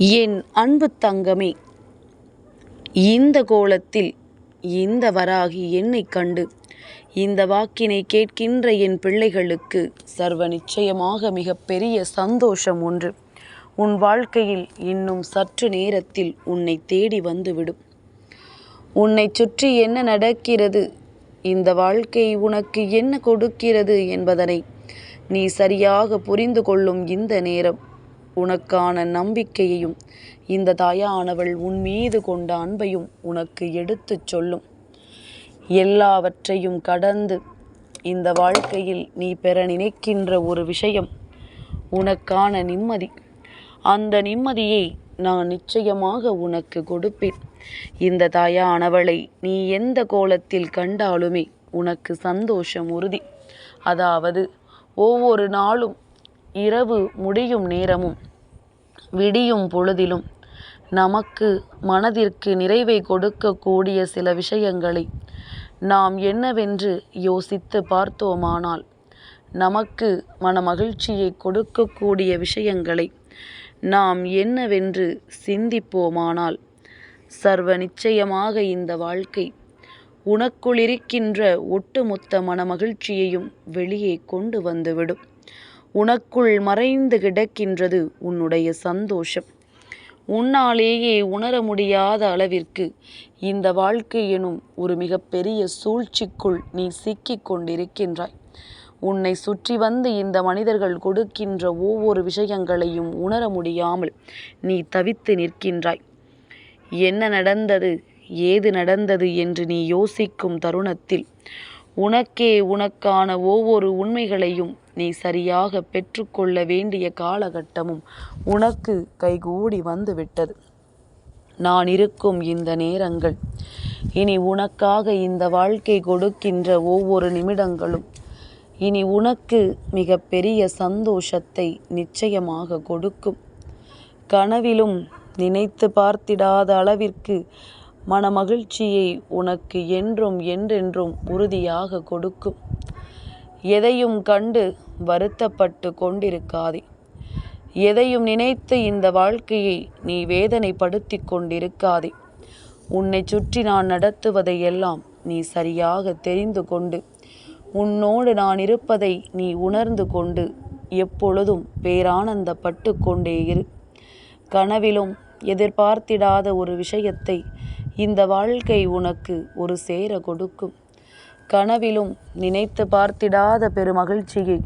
என் அன்பு தங்கமே இந்த கோலத்தில் இந்த வராகி என்னை கண்டு இந்த வாக்கினை கேட்கின்ற என் பிள்ளைகளுக்கு சர்வ நிச்சயமாக மிகப்பெரிய சந்தோஷம் ஒன்று. உன் வாழ்க்கையில் இன்னும் சற்று நேரத்தில் உன்னை தேடி வந்துவிடும். உன்னை சுற்றி என்ன நடக்கிறது? இந்த வாழ்க்கை உனக்கு என்ன கொடுக்கிறது என்பதனை நீ சரியாக புரிந்து கொள்ளும் இந்த நேரம். உனக்கான நம்பிக்கையையும் இந்த தாயானவள் உன் மீது கொண்ட அன்பையும் உனக்கு எடுத்துச் சொல்லும். எல்லாவற்றையும் கடந்து இந்த வாழ்க்கையில் நீ பெற நினைக்கின்ற ஒரு விஷயம் உனக்கான நிம்மதி. அந்த நிம்மதியை நான் நிச்சயமாக உனக்கு கொடுப்பேன். இந்த தாயானவளை நீ எந்த கோலத்தில் கண்டாலுமே உனக்கு சந்தோஷம் உறுதி. அதாவது ஒவ்வொரு நாளும் இரவு முடியும் நேரமும் விடியும் பொழுதிலும் நமக்கு மனதிற்கு நிறைவை கொடுக்கக்கூடிய சில விஷயங்களை நாம் என்னவென்று யோசித்து பார்த்தோமானால் நமக்கு மனமகிழ்ச்சியை கொடுக்கக்கூடிய விஷயங்களை நாம் என்னவென்று சிந்திப்போமானால் சர்வ நிச்சயமாக இந்த வாழ்க்கை உனக்குள் இருக்கின்ற ஒட்டுமொத்த மனமகிழ்ச்சியையும் வெளியே கொண்டு வந்துவிடும். உனக்குள் மறைந்து கிடக்கின்றது உன்னுடைய சந்தோஷம். உன்னாலேயே உணர முடியாத அளவிற்கு இந்த வாழ்க்கை எனும் ஒரு மிகப்பெரிய சூழ்ச்சிக்குள் நீ சிக்கிக் கொண்டிருக்கின்றாய். உன்னை சுற்றி வந்து இந்த மனிதர்கள் கொடுக்கின்ற ஒவ்வொரு விஷயங்களையும் உணர முடியாமல் நீ தவித்து நிற்கின்றாய். என்ன நடந்தது ஏது நடந்தது என்று நீ யோசிக்கும் தருணத்தில் உனக்கே உனக்கான ஒவ்வொரு உண்மைகளையும் நீ சரியாக பெற்றுக்கொள்ள வேண்டிய காலகட்டமும் உனக்கு கைகூடி வந்துவிட்டது. நான் இருக்கும் இந்த நேரங்கள் இனி உனக்காக இந்த வாழ்க்கை கொடுக்கின்ற ஒவ்வொரு நிமிடங்களும் இனி உனக்கு மிக பெரிய சந்தோஷத்தை நிச்சயமாக கொடுக்கும். கனவிலும் நினைத்து பார்த்திடாத அளவிற்கு மனமகிழ்ச்சியை உனக்கு என்றும் என்றென்றும் உறுதியாக கொடுக்கும். எதையும் கண்டு வருத்தப்பட்டு கொண்டிருக்காதே. எதையும் நினைத்து இந்த வாழ்க்கையை நீ வேதனைப்படுத்தி கொண்டிருக்காதே. உன்னை சுற்றி நான் நடத்துவதை எல்லாம் நீ சரியாக தெரிந்து கொண்டு உன்னோடு நான் இருப்பதை நீ உணர்ந்து கொண்டு எப்பொழுதும் பேரானந்தப்பட்டு கொண்டே இரு கனவிலும் எதிர்பார்த்திடாத ஒரு விஷயத்தை இந்த வாழ்க்கை உனக்கு ஒரு சேர கொடுக்கும். கனவிலும் நினைத்து பார்த்திடாத பெருமகிழ்ச்சியை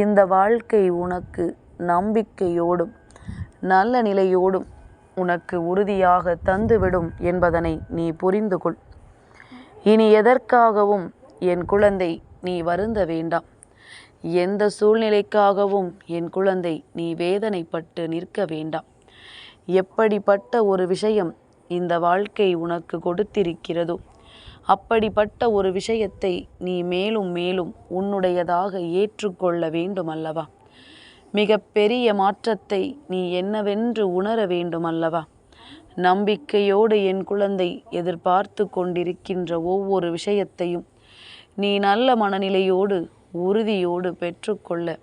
இந்த வாழ்க்கை உனக்கு நம்பிக்கையோடும் நல்ல நிலையோடும் உனக்கு உறுதியாக தந்துவிடும் என்பதனை நீ புரிந்து கொள். இனி எதற்காகவும் என் குழந்தை நீ வருந்த வேண்டாம். எந்த சூழ்நிலைக்காகவும் என் குழந்தை நீ வேதனைப்பட்டு நிற்க வேண்டாம். எப்படிப்பட்ட ஒரு விஷயம் இந்த வாழ்க்கை உனக்கு கொடுத்திருக்கிறதோ? அப்படிப்பட்ட ஒரு விஷயத்தை நீ மேலும் மேலும் உன்னுடையதாக ஏற்றுக்கொள்ள வேண்டுமல்லவா? மிக பெரிய மாற்றத்தை நீ என்னவென்று உணர வேண்டுமல்லவா? நம்பிக்கையோடு என் குழந்தை எதிர்பார்த்து கொண்டிருக்கின்ற ஒவ்வொரு விஷயத்தையும் நீ நல்ல மனநிலையோடு உறுதியோடு பெற்றுக்கொள்ள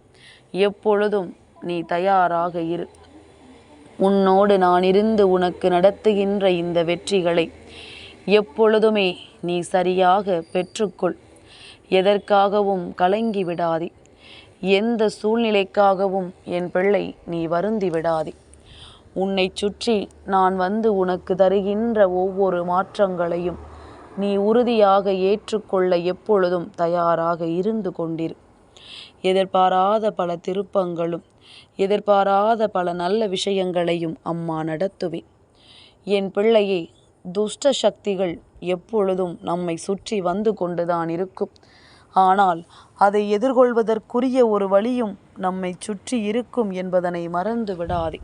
எப்பொழுதும் நீ தயாராக இரு. உன்னோடு நான் இருந்து உனக்கு நடத்துகின்ற இந்த வெற்றிகளை எப்பொழுதுமே நீ சரியாக பெற்றுக்கொள். எதற்காகவும் கலங்கி விடாதே. எந்த சூழ்நிலைக்காகவும் என் பிள்ளை நீ வருந்தி விடாதே. உன்னை சுற்றி நான் வந்து உனக்கு தருகின்ற ஒவ்வொரு மாற்றங்களையும் நீ உறுதியாக ஏற்றுக்கொள்ள எப்பொழுதும் தயாராக இருந்து கொண்டிரு. எதிர்பாராத பல திருப்பங்களும் எதிர்பாராத பல நல்ல விஷயங்களையும் அம்மா நடத்துவேன். என் பிள்ளையே துஷ்ட சக்திகள் எப்பொழுதும் நம்மை சுற்றி வந்து கொண்டுதான் இருக்கும். ஆனால் அதை எதிர்கொள்வதற்குரிய ஒரு வழியும் நம்மை சுற்றி இருக்கும் என்பதனை மறந்து விடாதே.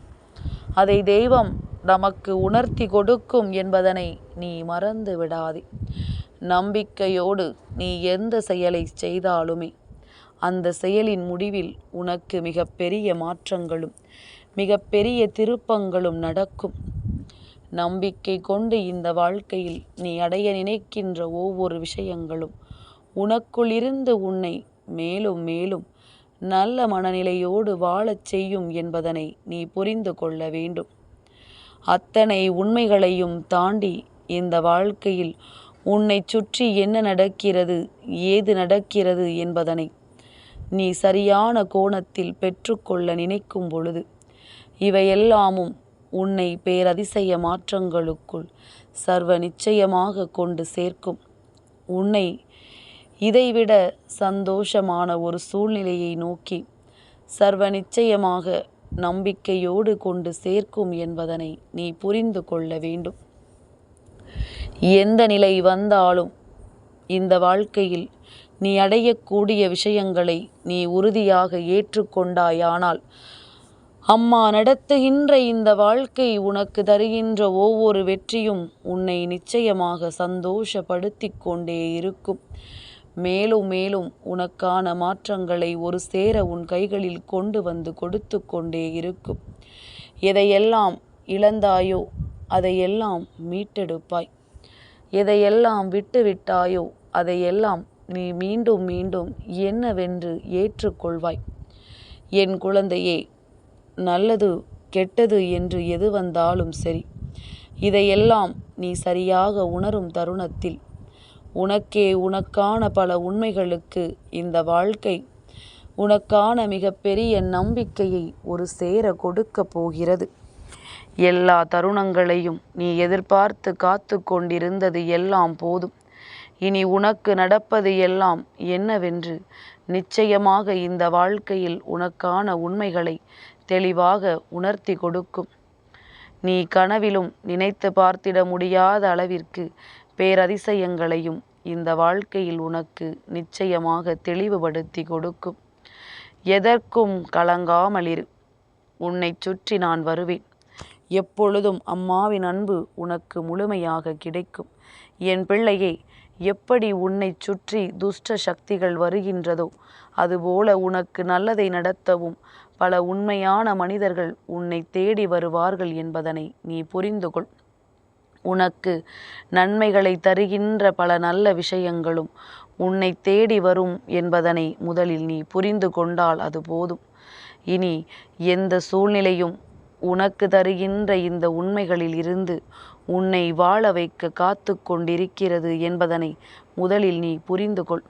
அதை தெய்வம் நமக்கு உணர்த்தி கொடுக்கும் என்பதனை நீ மறந்து விடாதே. நம்பிக்கையோடு நீ எந்த செயலை செய்தாலுமே அந்த செயலின் முடிவில் உனக்கு மிகப்பெரிய மாற்றங்களும் மிகப்பெரிய திருப்பங்களும் நடக்கும். நம்பிக்கை கொண்டு இந்த வாழ்க்கையில் நீ அடைய நினைக்கின்ற ஒவ்வொரு விஷயங்களும் உனக்குள் இருந்து உன்னை மேலும் மேலும் நல்ல மனநிலையோடு வாழச் செய்யும் என்பதனை நீ புரிந்து கொள்ள வேண்டும். அத்தனை உண்மைகளையும் தாண்டி இந்த வாழ்க்கையில் உன்னைச் சுற்றி என்ன நடக்கிறது ஏது நடக்கிறது என்பதனை நீ சரியான கோணத்தில் பெற்றுக்கொள்ள நினைக்கும் பொழுது இவையெல்லாமும் உன்னை பேரதிசய மாற்றங்களுக்குள் சர்வ நிச்சயமாக கொண்டு சேர்க்கும். உன்னை இதைவிட சந்தோஷமான ஒரு சூழ்நிலையை நோக்கி சர்வ நிச்சயமாக நம்பிக்கையோடு கொண்டு சேர்க்கும் என்பதனை நீ புரிந்து கொள்ள வேண்டும். எந்த நிலை வந்தாலும் இந்த வாழ்க்கையில் நீ அடையக்கூடிய விஷயங்களை நீ உறுதியாக ஏற்றுக்கொண்டாயானால் அம்மா நடத்துகின்ற இந்த வாழ்க்கை உனக்கு தருகின்ற ஒவ்வொரு வெற்றியும் உன்னை நிச்சயமாக சந்தோஷப்படுத்தி கொண்டே இருக்கும். மேலும் மேலும் உனக்கான மாற்றங்களை ஒரு சேர உன் கைகளில் கொண்டு வந்து கொடுத்து கொண்டே இருக்கும். எதையெல்லாம் இழந்தாயோ அதையெல்லாம் மீட்டெடுப்பாய். எதையெல்லாம் விட்டு விட்டாயோ அதையெல்லாம் நீ மீண்டும் மீண்டும் என்னவென்று ஏற்றுக்கொள்வாய். என் குழந்தையே நல்லது கெட்டது என்று எது வந்தாலும் சரி இதையெல்லாம் நீ சரியாக உணரும் தருணத்தில். உனக்கே உனக்கான பல உண்மைகளுக்கு இந்த வாழ்க்கை உனக்கான மிகப்பெரிய நம்பிக்கையை ஒரு சேர கொடுக்க போகிறது. எல்லா தருணங்களையும் நீ எதிர்பார்த்து காத்து கொண்டிருந்தது எல்லாம் போதும். இனி உனக்கு நடப்பது எல்லாம் என்னவென்று நிச்சயமாக இந்த வாழ்க்கையில் உனக்கான உண்மைகளை தெளிவாக உணர்த்தி கொடுக்கும். நீ கனவிலும் நினைத்து பார்த்திட முடியாத அளவிற்கு பேரதிசயங்களையும் இந்த வாழ்க்கையில் உனக்கு நிச்சயமாக தெளிவுபடுத்தி கொடுக்கும். எதற்கும் கலங்காமலிரு. உன்னை சுற்றி நான் வருவேன். எப்பொழுதும் அம்மாவின் அன்பு உனக்கு முழுமையாக கிடைக்கும். என் பிள்ளையை எப்படி உன்னை சுற்றி துஷ்ட சக்திகள் வருகின்றதோ அதுபோல உனக்கு நல்லதை நடத்தவும். பல உண்மையான மனிதர்கள் உன்னை தேடி வருவார்கள் என்பதனை நீ புரிந்து கொள் உனக்கு நன்மைகளை தருகின்ற பல நல்ல விஷயங்களும் உன்னை தேடி வரும் என்பதனை முதலில் நீ புரிந்து கொண்டால் அது போதும். இனி எந்த சூழ்நிலையும் உனக்கு தருகின்ற இந்த உண்மைகளில் இருந்து உன்னை வாழ வைக்க காத்து கொண்டிருக்கிறது என்பதனை முதலில் நீ புரிந்து கொள்.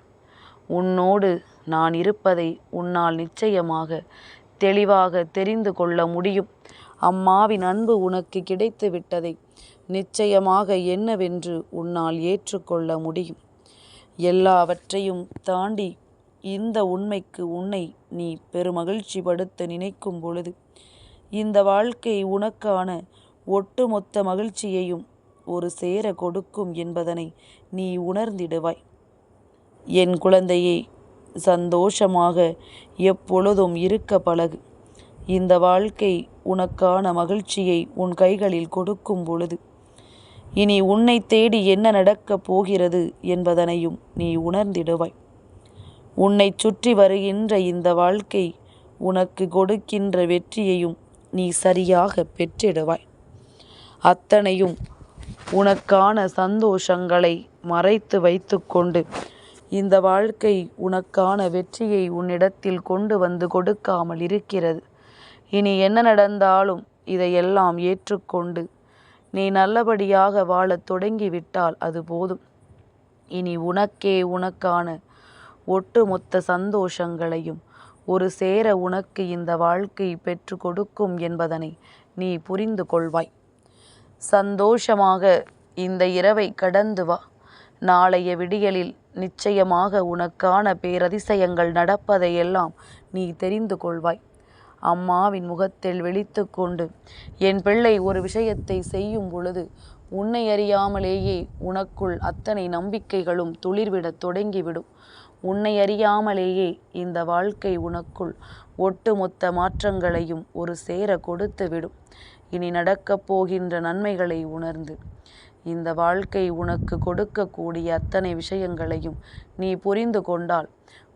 உன்னோடு நான் இருப்பதை உன்னால் நிச்சயமாக தெளிவாக தெரிந்து கொள்ள முடியும். அம்மாவின் அன்பு உனக்கு கிடைத்து விட்டதை நிச்சயமாக என்னவென்று உன்னால் ஏற்றுக்கொள்ள முடியும். எல்லாவற்றையும் தாண்டி இந்த உண்மைக்கு உன்னை நீ பெருமகிழ்ச்சிப்படுத்த நினைக்கும் பொழுது இந்த வாழ்க்கை உனக்கான ஒட்டுமொத்த மகிழ்ச்சியையும் ஒரு சேர கொடுக்கும் என்பதனை நீ உணர்ந்திடுவாய். என் குழந்தையே சந்தோஷமாக எப்பொழுதும் இருக்க பழகு. இந்த வாழ்க்கை உனக்கான மகிழ்ச்சியை உன் கைகளில் கொடுக்கும் பொழுது இனி உன்னை தேடி என்ன நடக்கப் போகிறது என்பதனையும் நீ உணர்ந்திடுவாய். உன்னை சுற்றி வருகின்ற இந்த வாழ்க்கை உனக்கு கொடுக்கின்ற வெற்றியையும் நீ சரியாக பெற்றிடுவாய். அத்தனையும் உனக்கான சந்தோஷங்களை மறைத்து வைத்துக்கொண்டு இந்த வாழ்க்கை உனக்கான வெற்றியை உன்னிடத்தில் கொண்டு வந்து கொடுக்காமல் இருக்கிறது. இனி என்ன நடந்தாலும் இதையெல்லாம் ஏற்றுக்கொண்டு நீ நல்லபடியாக வாழத் தொடங்கிவிட்டால் அது போதும். இனி உனக்கே உனக்கான ஒட்டுமொத்த சந்தோஷங்களையும் ஒரு சேர உனக்கு இந்த வாழ்க்கை பெற்று கொடுக்கும் என்பதனை நீ புரிந்து கொள்வாய். சந்தோஷமாக இந்த இரவை கடந்து வா. நாளைய விடியலில் நிச்சயமாக உனக்கான பேரதிசயங்கள் நடப்பதையெல்லாம் நீ தெரிந்து கொள்வாய். அம்மாவின் முகத்தில் விழித்து கொண்டு என் பிள்ளை ஒரு விஷயத்தை செய்யும் பொழுது உன்னை அறியாமலேயே உனக்குள் அத்தனை நம்பிக்கைகளும் துளிர்விடத் தொடங்கிவிடும். உன்னை அறியாமலேயே இந்த வாழ்க்கை உனக்குள் ஒட்டுமொத்த மாற்றங்களையும் ஒரு சேர கொடுத்து விடும் இனி நடக்கப் போகின்ற நன்மைகளை உணர்ந்து. இந்த வாழ்க்கை உனக்கு கொடுக்கக்கூடிய அத்தனை விஷயங்களையும் நீ புரிந்து கொண்டால்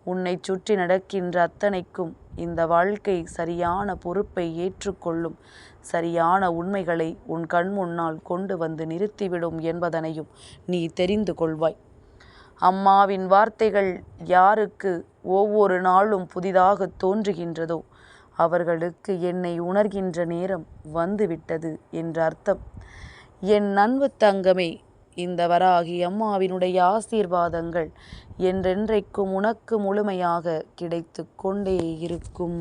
உன்னை சுற்றி நடக்கின்ற அத்தனைக்கும் இந்த வாழ்க்கை சரியான பொறுப்பை ஏற்றுக்கொள்ளும் சரியான உண்மைகளை உன் கண் முன்னால் கொண்டு வந்து நிறுத்திவிடும் என்பதனையும் நீ தெரிந்து கொள்வாய். அம்மாவின் வார்த்தைகள் யாருக்கு ஒவ்வொரு நாளும் புதிதாக தோன்றுகின்றதோ அவர்களுக்கு என்னை உணர்கின்ற நேரம் வந்துவிட்டது என்ற அர்த்தம். என் அன்பு தங்கமே இந்த வராகி அம்மாவினுடைய ஆசீர்வாதங்கள் என்றென்றைக்கும் உனக்கு முழுமையாக கிடைத்து கொண்டே இருக்கும்.